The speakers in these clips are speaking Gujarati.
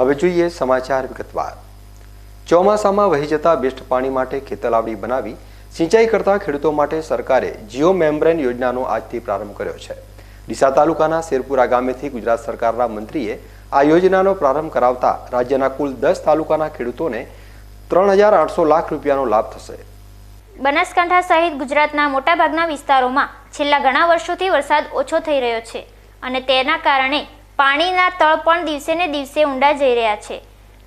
હવે જોઈએ સમાચાર વિગતવાર. ચોમાસામાં વહી જતા બેસ્ટ પાણી માટે ખેતલાવડી બનાવી સિંચાઈ કરતા ખેડૂતો માટે સરકારે જીઓ મેમ્બ્રેન યોજનાનો આજથી પ્રારંભ કર્યો છે. ડીસા તાલુકાના શેરપુરા ગામેથી ગુજરાત સરકારના મંત્રીએ આ યોજનાનો પ્રારંભ કરાવતા રાજ્યના કુલ દસ તાલુકાના ખેડૂતોને ત્રણ હજાર આઠસો લાખ રૂપિયાનો લાભ થશે. બનાસકાંઠા સહિત ગુજરાતના મોટાભાગના વિસ્તારોમાં છેલ્લા ઘણા વર્ષોથી વરસાદ ઓછો થઈ રહ્યો છે અને તેના કારણે પાણીના તળ પણ દિવસે ને દિવસે ઊંડા જઈ રહ્યા છે.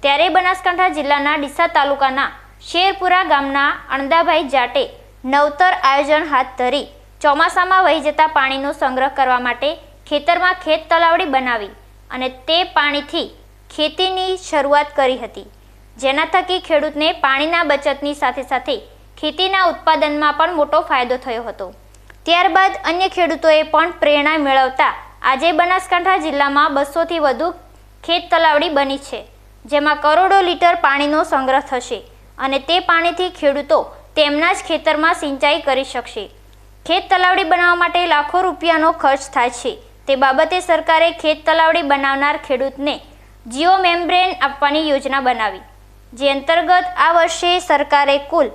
ત્યારે બનાસકાંઠા જિલ્લાના ડીસા તાલુકાના શેરપુરા ગામના અણદાભાઈ જાટે નવતર આયોજન હાથ ધરી ચોમાસામાં વહી જતા પાણીનો સંગ્રહ કરવા માટે ખેતરમાં ખેત તલાવડી બનાવી અને તે પાણીથી ખેતીની શરૂઆત કરી હતી. જેના થકી ખેડૂતને પાણીના બચતની સાથે સાથે ખેતીના ઉત્પાદનમાં પણ મોટો ફાયદો થયો હતો. ત્યારબાદ અન્ય ખેડૂતોએ પણ પ્રેરણા મેળવતા આજે બનાસકાંઠા જિલ્લામાં બસોથી વધુ ખેત તલાવડી બની છે, જેમાં કરોડો લીટર પાણીનો સંગ્રહ થશે અને તે પાણીથી ખેડૂતો તેમના જ ખેતરમાં સિંચાઈ કરી શકશે. ખેત તલાવડી બનાવવા માટે લાખો રૂપિયાનો ખર્ચ થાય છે. તે બાબતે સરકારે ખેત તલાવડી બનાવનાર ખેડૂતને જીઓ મેમ્બ્રેન આપવાની યોજના બનાવી, જે અંતર્ગત આ વર્ષે સરકારે કુલ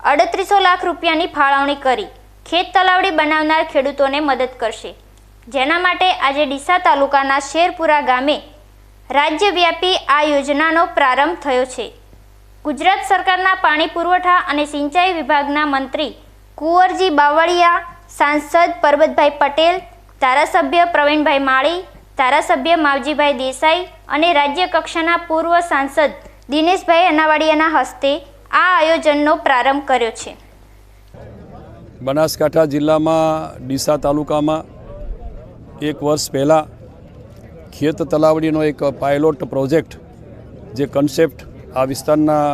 અડત્રીસો લાખ રૂપિયાની ફાળવણી કરી. ખેત તલાવડી બનાવનાર ખેડૂતોને મદદ કરશે. જેના માટે આજે ડીસા તાલુકાના શેરપુરા ગામે રાજ્યવ્યાપી આ યોજનાનો પ્રારંભ થયો છે. ગુજરાત સરકારના પાણી પુરવઠા અને સિંચાઈ વિભાગના મંત્રી કુંવરજી બાવળિયા, સાંસદ પરબતભાઈ પટેલ, ધારાસભ્ય પ્રવીણભાઈ માળી, ધારાસભ્ય માવજીભાઈ દેસાઈ અને રાજ્ય કક્ષાના પૂર્વ સાંસદ દિનેશભાઈ અનાવાડિયાના હસ્તે આ આયોજનનો પ્રારંભ કર્યો છે. બનાસકાંઠા જિલ્લામાં ડીસા તાલુકામાં એક વર્ષ પહેલાં ખેત તલાવડીનો એક પાયલોટ પ્રોજેક્ટ જે કન્સેપ્ટ આ વિસ્તારના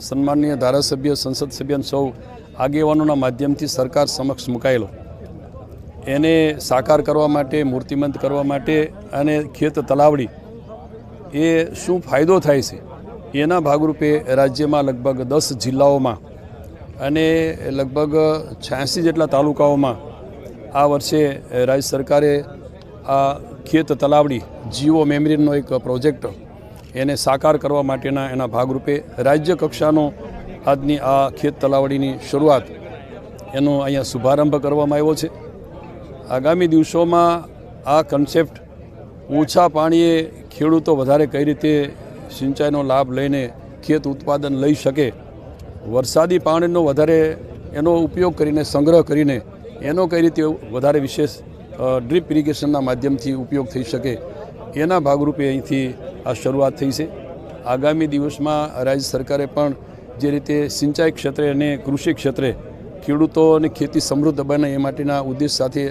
સન્માનીય ધારાસભ્ય, સંસદ સભ્ય સૌ આગેવાનોના માધ્યમથી સરકાર સમક્ષ મુકાયેલો. એને સાકાર કરવા માટે, મૂર્તિમંત કરવા માટે અને ખેત તલાવડી એ શું ફાયદો થાય છે? એના ભાગરૂપે રાજ્યમાં લગભગ દસ જિલ્લાઓમાં અને લગભગ છ્યાસી જેટલા તાલુકાઓમાં આ વર્ષે રાજ્ય સરકારે આ ખેત તલાવડી જીઓ મેમરીનો એક પ્રોજેક્ટ એને સાકાર કરવા માટેના એના ભાગરૂપે રાજ્ય કક્ષાનો આજની આ ખેત તલાવડીની શરૂઆત એનો અહીંયા શુભારંભ કરવામાં આવ્યો છે. આગામી દિવસોમાં આ કન્સેપ્ટ ઓછા પાણીએ ખેડૂતો વધારે કઈ રીતે સિંચાઈનો લાભ લઈને ખેત ઉત્પાદન લઈ શકે, વરસાદી પાણીનો વધારે એનો ઉપયોગ કરીને, સંગ્રહ કરીને એનો કઈ રીતે વધારે વિશેષ ડ્રીપ ઇરિગેશનના માધ્યમથી ઉપયોગ થઈ શકે એના ભાગરૂપે અહીંથી આ શરૂઆત થઈ છે. આગામી દિવસમાં રાજ્ય સરકારે પણ જે રીતે સિંચાઈ ક્ષેત્રે અને કૃષિ ક્ષેત્રે ખેડૂતો અને ખેતી સમૃદ્ધ બને એ માટેના ઉદ્દેશ સાથે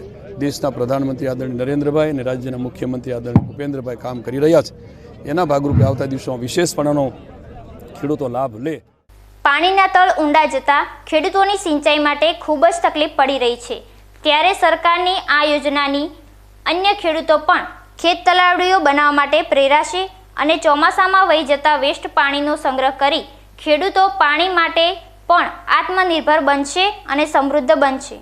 દેશના પ્રધાનમંત્રી આદરણીય નરેન્દ્રભાઈ અને રાજ્યના મુખ્યમંત્રી આદરણીય ભૂપેન્દ્રભાઈ કામ કરી રહ્યા છે. એના ભાગરૂપે આવતા દિવસોમાં વિશેષપણાનો ખેડૂતો લાભ લે. પાણીના તળ ઊંડા જતા ખેડૂતોની સિંચાઈ માટે ખૂબ જ તકલીફ પડી રહી છે. ત્યારે સરકારની આ યોજનાની અન્ય ખેડૂતો પણ ખેત તલાવડીઓ બનાવવા માટે પ્રેરાશે અને ચોમાસામાં વહી જતા વેસ્ટ પાણીનો સંગ્રહ કરી ખેડૂતો પાણી માટે પણ આત્મનિર્ભર બનશે અને સમૃદ્ધ બનશે.